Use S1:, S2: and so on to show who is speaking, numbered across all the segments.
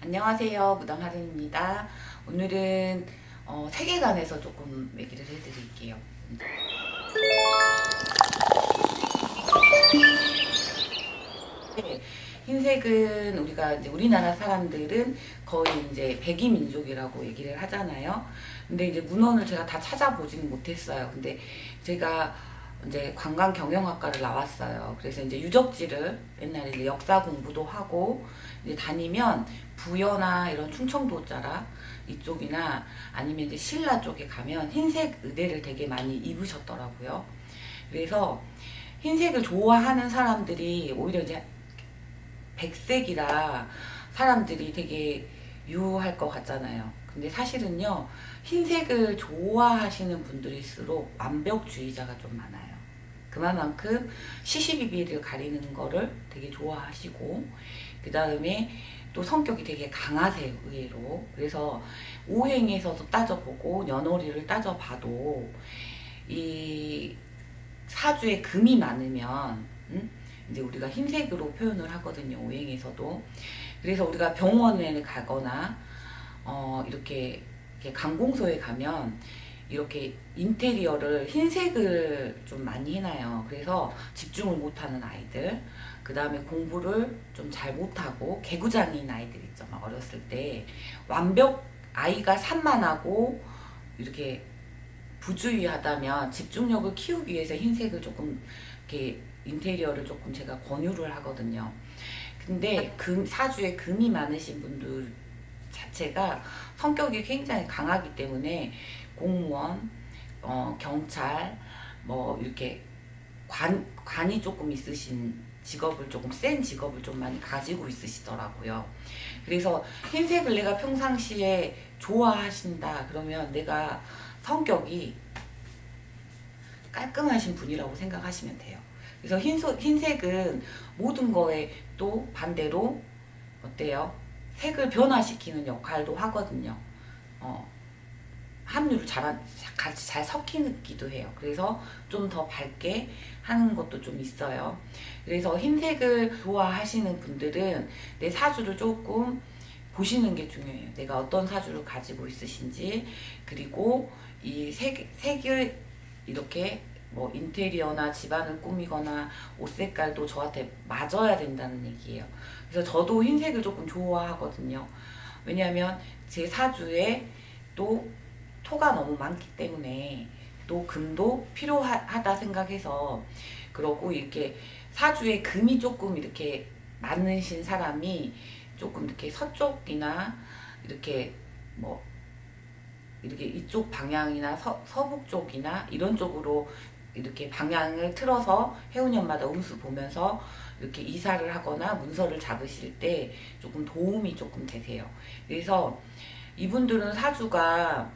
S1: 안녕하세요. 무당하른입니다. 오늘은 어, 세계관에서 조금 얘기를 해드릴게요. 네, 흰색은 우리가 이제 우리나라 사람들은 거의 이제 백이 민족이라고 얘기를 하잖아요. 근데 이제 문헌을 제가 다 찾아보지는 못했어요. 근데 제가 이제 관광 경영학과를 나왔어요. 그래서 이제 유적지를 옛날에 이제 역사 공부도 하고 이제 다니면 부여나 이런 충청도 자라 이쪽이나 아니면 이제 신라 쪽에 가면 흰색 의대를 되게 많이 입으셨더라고요. 그래서 흰색을 좋아하는 사람들이 오히려 이제 백색이라 사람들이 되게 유할 것 같잖아요. 근데 사실은요, 흰색을 좋아하시는 분들일수록 완벽주의자가 좀 많아요. 그만큼 시시비비를 가리는 거를 되게 좋아하시고, 그 다음에 또 성격이 되게 강하세요, 의외로. 그래서 오행에서도 따져보고, 년월일을 따져봐도, 이 사주에 금이 많으면, 음? 이제 우리가 흰색으로 표현을 하거든요, 오행에서도. 그래서 우리가 병원에 가거나, 어, 이렇게, 이렇게 관공서에 가면, 이렇게 인테리어를 흰색을 좀 많이 해놔요. 그래서 집중을 못하는 아이들, 그 다음에 공부를 좀 잘 못하고, 개구장인 아이들 있죠, 막 어렸을 때. 완벽, 아이가 산만하고, 이렇게 부주의하다면 집중력을 키우기 위해서 흰색을 조금, 이렇게 인테리어를 조금 제가 권유를 하거든요. 근데 금, 사주에 금이 많으신 분들 자체가 성격이 굉장히 강하기 때문에 공무원, 어, 경찰, 뭐 이렇게 관, 관이 조금 있으신 직업을 조금 센 직업을 좀 많이 가지고 있으시더라고요. 그래서 흰색을 내가 평상시에 좋아하신다 그러면 내가 성격이 깔끔하신 분이라고 생각하시면 돼요. 그래서 흰소, 흰색은 모든 거에 또 반대로 어때요? 색을 변화시키는 역할도 하거든요. 어, 합류를 잘, 같이 잘 섞이기도 해요. 그래서 좀 더 밝게 하는 것도 좀 있어요. 그래서 흰색을 좋아하시는 분들은 내 사주를 조금 보시는 게 중요해요. 내가 어떤 사주를 가지고 있으신지, 그리고 이 색, 색을 이렇게 뭐 인테리어나 집안을 꾸미거나 옷 색깔도 저한테 맞아야 된다는 얘기예요. 그래서 저도 흰색을 조금 좋아하거든요. 왜냐하면 제 사주에 또 토가 너무 많기 때문에 또 금도 필요하다 생각해서 그러고 이렇게 사주에 금이 조금 이렇게 많으신 사람이 조금 이렇게 서쪽이나 이렇게 뭐 이렇게 이쪽 방향이나 서, 서북 쪽이나 이런 쪽으로 이렇게 방향을 틀어서 해운년마다 운수 보면서 이렇게 이사를 하거나 문서를 잡으실 때 조금 도움이 조금 되세요. 그래서 이분들은 사주가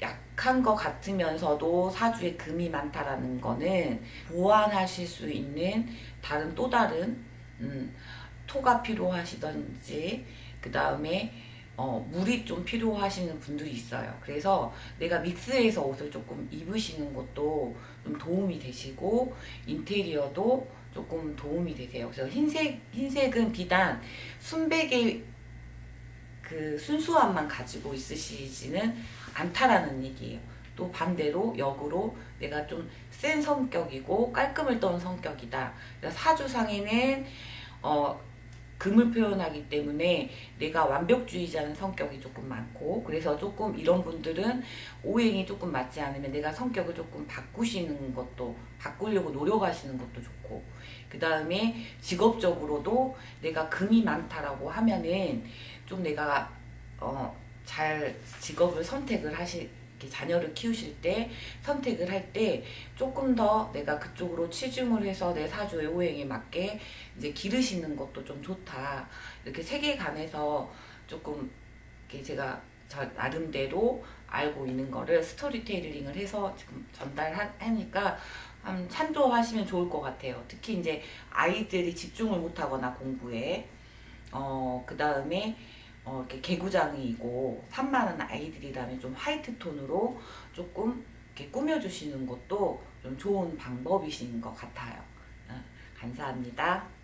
S1: 약한 것 같으면서도 사주에 금이 많다라는 거는 보완하실 수 있는 다른 또 다른 음, 토가 필요하시던지 그 다음에 어, 물이 좀 필요하시는 분들이 있어요. 그래서 내가 믹스해서 옷을 조금 입으시는 것도 좀 도움이 되시고 인테리어도 조금 도움이 되세요. 그래서 흰색 흰색은 비단 순백의 그 순수함만 가지고 있으시지는 않다라는 얘기예요. 또 반대로 역으로 내가 좀 센 성격이고 깔끔을 떠는 성격이다. 사주상에는 어, 금을 표현하기 때문에 내가 완벽주의자는 성격이 조금 많고 그래서 조금 이런 분들은 오행이 조금 맞지 않으면 내가 성격을 조금 바꾸시는 것도 바꾸려고 노력하시는 것도 좋고 그 다음에 직업적으로도 내가 금이 많다라고 하면은 좀 내가 어 잘 직업을 선택을 이렇게 자녀를 키우실 때 선택을 할 때 조금 더 내가 그쪽으로 치중을 해서 내 사주의 오행에 맞게 이제 기르시는 것도 좀 좋다. 이렇게 세계관에서 조금 이렇게 제가 저 나름대로 알고 있는 거를 스토리텔링을 해서 지금 전달하니까 한 참조하시면 좋을 것 같아요. 특히 이제 아이들이 집중을 못하거나 공부에 어, 그 다음에 어, 이렇게 개구장이고 산만한 아이들이라면 좀 화이트 톤으로 조금 이렇게 꾸며주시는 것도 좀 좋은 방법이신 것 같아요. 어, 감사합니다.